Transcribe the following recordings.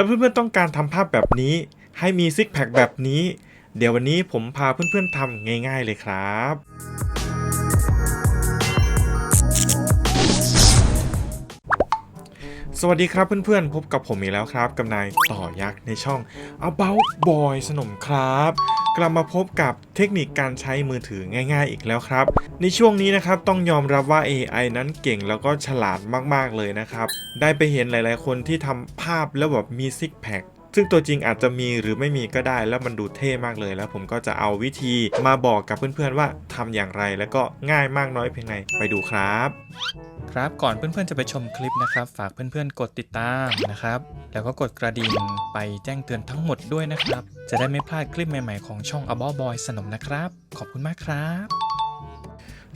ถ้าเพื่อนๆต้องการทำภาพแบบนี้ ให้มีซิกแพคแบบนี้ เดี๋ยววันนี้ผมพาเพื่อนๆทำง่าย ๆเลยครับสวัสดีครับเพื่อนๆ พบกับผมอีกแล้วครับ กับนายต่อยักษ์ในช่อง About Boy สนมครับ กลับมาพบกับเทคนิคการใช้มือถือง่าย ๆ อีกแล้วครับ ในช่วงนี้นะครับต้องยอมรับว่า AI นั้นเก่งแล้วก็ฉลาดมากๆเลยนะครับ ได้ไปเห็นหลายๆคนที่ทำภาพแล้วแบบมีซิกแพค ซึ่งตัวจริงอาจจะมีหรือไม่มีก็ได้ แล้วมันดูเท่มากเลย แล้วผมก็จะเอาวิธีมาบอกกับเพื่อนๆว่าทำอย่างไรแล้วก็ง่ายมากน้อยเพียงไหนไปดูครับ ครับก่อนเพื่อนๆจะไปชมคลิปนะครับ ฝากเพื่อนๆกดติดตามนะครับ แล้วก็กดกระดิ่งไปแจ้งเตือนทั้งหมดด้วยนะครับ จะได้ไม่พลาดคลิปใหม่ๆของช่อง About Boy สนมนะครับ ขอบคุณมากครับ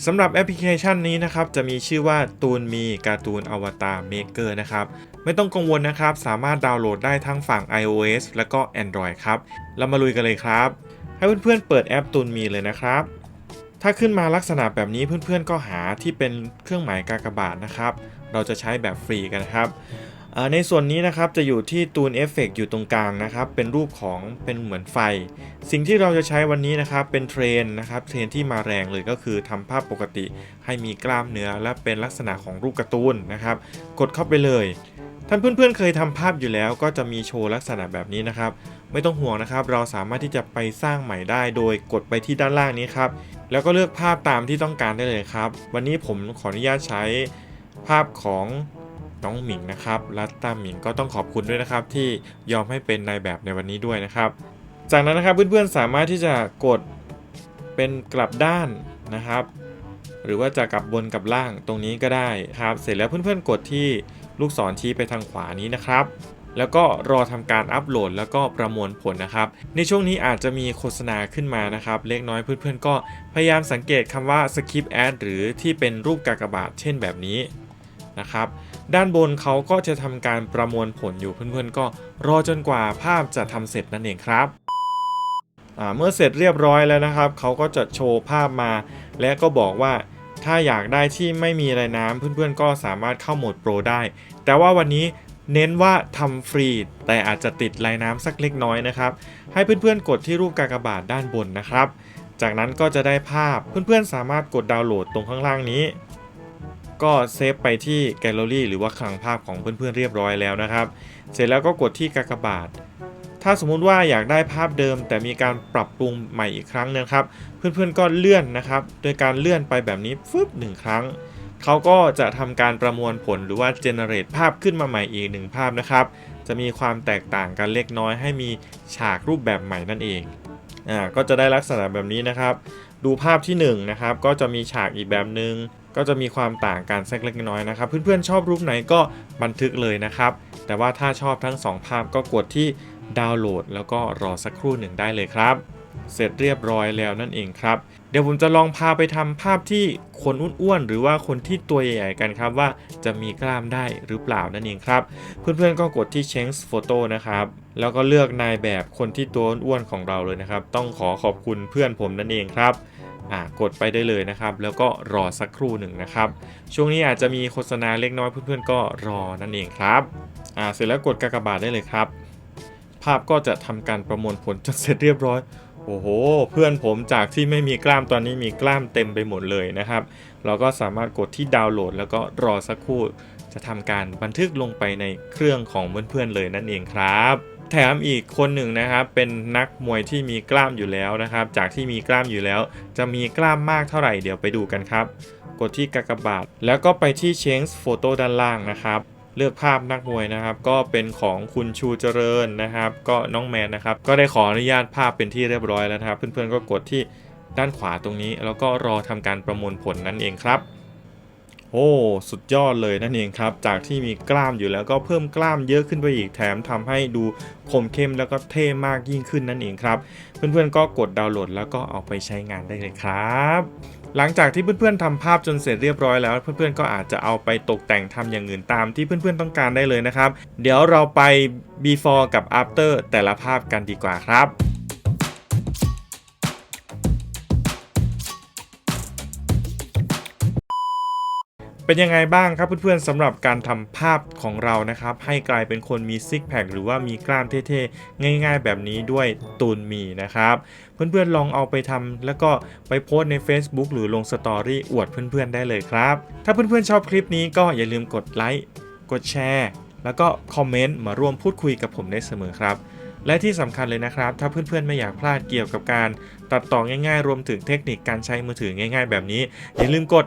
สำหรับแอปพลิเคชันนี้นะครับจะมีชื่อว่าตูนมีการ์ตูนอวตารเมเกอร์นะครับไม่ต้องกังวลนะครับ สามารถดาวน์โหลดได้ทั้งฝั่ง iOS และก็ Android ครับเรามาลุยกันเลยครับ ให้เพื่อนๆเปิดแอปตูนมีเลยนะครับ ถ้าขึ้นมาลักษณะแบบนี้เพื่อนๆก็หาที่เป็นเครื่องหมายกากบาทนะครับ เราจะใช้แบบฟรีกันครับ ในส่วนนี้นะครับจะอยู่ที่ตูนเอฟเฟกอยู่ตรงกลางนะครับ เป็นรูปของเป็นเหมือนไฟ สิ่งที่เราจะใช้วันนี้นะครับเป็นเทรนนะครับเทรนที่มาแรงเลยก็คือทำภาพปกติ ให้มีกล้ามเนื้อและเป็นลักษณะของรูปการ์ตูนนะครับ กดเข้าไปเลยท่านเพื่อนๆเคยทำภาพอยู่แล้ว ก็จะมีโชว์ลักษณะแบบนี้นะครับ ไม่ต้องห่วงนะครับ เราสามารถที่จะไปสร้างใหม่ได้ โดยกดไปที่ด้านล่างนี้ครับแล้วก็เลือกภาพตามที่ต้องการได้เลยครับ วันนี้ผมขออนุญาตใช้ภาพของ น้องหมิงนะครับรัตตาหมิงก็ต้องขอบคุณด้วยนะครับ ที่ยอมให้เป็นนายแบบในวันนี้ด้วยนะครับ จากนั้นนะครับเพื่อนๆสามารถที่จะกดเป็นกลับด้านนะครับ หรือว่าจะกลับบนกลับล่างตรงนี้ก็ได้ครับ เสร็จแล้วเพื่อนๆกดที่ลูกศรชี้ไปทางขวานี้นะครับแล้วก็รอทำการอัปโหลดแล้วก็ประมวลผลนะครับ ในช่วงนี้อาจจะมีโฆษณาขึ้นมานะครับ เล็กน้อยเพื่อนๆก็พยายามสังเกตคำว่า skip ad หรือที่เป็นรูปกากบาทเช่นแบบนี้นะครับ ด้านบนเขาก็จะทำการประมวลผลอยู่เพื่อนๆ ก็รอจนกว่าภาพจะทำเสร็จนั่นเองครับเมื่อเสร็จเรียบร้อยแล้วนะครับ เขาก็จะโชว์ภาพมา และก็บอกว่าถ้าอยากได้ที่ไม่มีอะไรน้ำเพื่อนๆ ก็สามารถเข้าโหมดโปรได้ แต่ว่าวันนี้เน้นว่าทำฟรี แต่อาจจะติดลายน้ำสักเล็กน้อยนะครับ ให้เพื่อนๆ กดที่รูปกากบาทด้านบนนะครับ จากนั้นก็จะได้ภาพเพื่อนๆ สามารถกดดาวน์โหลดตรงข้างล่างนี้ ก็เซฟไปที่แกลเลอรี่หรือว่าคลังภาพของเพื่อนๆเรียบร้อยแล้วนะครับ เสร็จแล้วก็กดที่กากบาท ถ้าสมมุติว่าอยากได้ภาพเดิม แต่มีการปรับปรุงใหม่อีกครั้งนึงครับ เพื่อนๆก็เลื่อนนะครับ โดยการเลื่อนไปแบบนี้ฟึบหนึ่งครั้งเขาก็จะทำการประมวลผลหรือว่าเจเนเรตภาพขึ้นมาใหม่อีกหนึ่งภาพนะครับ จะมีความแตกต่างกันเล็กน้อยให้มีฉากรูปแบบใหม่นั่นเองอ่าก็จะได้ลักษณะแบบนี้นะครับ ดูภาพที่1นะครับก็จะมีฉากอีกแบบหนึง่งก็จะมีความต่างกันสักเล็กน้อยนะครับ เพื่อนๆชอบรูปไหนก็บันทึกเลยนะครับ แต่ว่าถ้าชอบทั้ง 2 ภาพก็กดที่ดาวน์โหลด แล้วก็รอสักครู่หนึ่งได้เลยครับ เสร็จเรียบร้อยแล้วนั่นเองครับ เดี๋ยวผมจะลองพาไปทำภาพที่คนอ้วนๆหรือว่าคนที่ตัวใหญ่ๆกันครับว่าจะมีกล้ามได้หรือเปล่านั่นเองครับ เพื่อนๆก็กดที่ change photo นะครับแล้วก็เลือกนายแบบคนที่ตัวอ้วนของเราเลยนะครับ ต้องขอขอบคุณเพื่อนผมนั่นเองครับอ่ากดไปได้เลยนะครับ แล้วก็รอสักครู่หนึ่งนะครับ ช่วงนี้อาจจะมีโฆษณาเล็กน้อยเพื่อนๆก็รอนั่นเองครับอ่าเสร็จแล้วกดกากบาทได้เลยครับ ภาพก็จะทำการประมวลผลจนเสร็จเรียบร้อย โอ้โห เพื่อนผมจากที่ไม่มีกล้ามตอนนี้มีกล้ามเต็มไปหมดเลยนะครับ เราก็สามารถกดที่ดาวน์โหลด แล้วก็รอสักครู่ จะทำการบันทึกลงไปในเครื่องของเพื่อนๆเลยนั่นเองครับแถมอีกคนหนึ่งนะครับเป็นนักมวยที่มีกล้ามอยู่แล้วนะครับ จากที่มีกล้ามอยู่แล้ว จะมีกล้ามมากเท่าไหร่เดี๋ยวไปดูกันครับ กดที่กากบาทแล้วก็ไปที่ change photo ด้านล่างนะครับ เลือกภาพนักมวยนะครับ ก็เป็นของคุณชูเจริญนะครับ ก็น้องแมนนะครับ ก็ได้ขออนุญาตภาพเป็นที่เรียบร้อยแล้วนะครับ เพื่อนๆก็กดที่ด้านขวาตรงนี้ แล้วก็รอทำการประมวลผลนั่นเองครับ โอ้ สุดยอดเลยนั่นเองครับ จากที่มีกล้ามอยู่แล้วก็เพิ่มกล้ามเยอะขึ้นไปอีกแถมทำให้ดูคมเข้มแล้วก็เท่มากยิ่งขึ้นนั่นเองครับ เพื่อนๆก็กดดาวน์โหลดแล้วก็เอาไปใช้งานได้เลยครับหลังจากที่เพื่อนๆทำภาพจนเสร็จเรียบร้อยแล้ว เพื่อนๆก็อาจจะเอาไปตกแต่งทำอย่างอื่นตามที่เพื่อนๆต้องการได้เลยนะครับ เดี๋ยวเราไป before กับ after แต่ละภาพกันดีกว่าครับ เป็นยังไงบ้างครับเพื่อนๆสำหรับการทำภาพของเรานะครับ ให้กลายเป็นคนมีซิกแพคหรือว่ามีกล้ามเท่ๆ ง่ายๆ แบบนี้ด้วยตูนมีนะครับ เพื่อนๆลองเอาไปทำแล้วก็ไปโพสใน Facebook หรือลงสตอรี่อวดเพื่อนๆได้เลยครับ ถ้าเพื่อนๆชอบคลิปนี้ก็อย่าลืมกดไลค์กดแชร์แล้วก็คอมเมนต์มาร่วมพูดคุยกับผมได้เสมอครับและที่สำคัญเลยนะครับ ถ้าเพื่อนๆไม่อยากพลาดเกี่ยวกับการ ตัดต่อง่ายๆ รวมถึงเทคนิคการใช้มือถือง่าย ๆ แบบนี้ อย่าลืมกด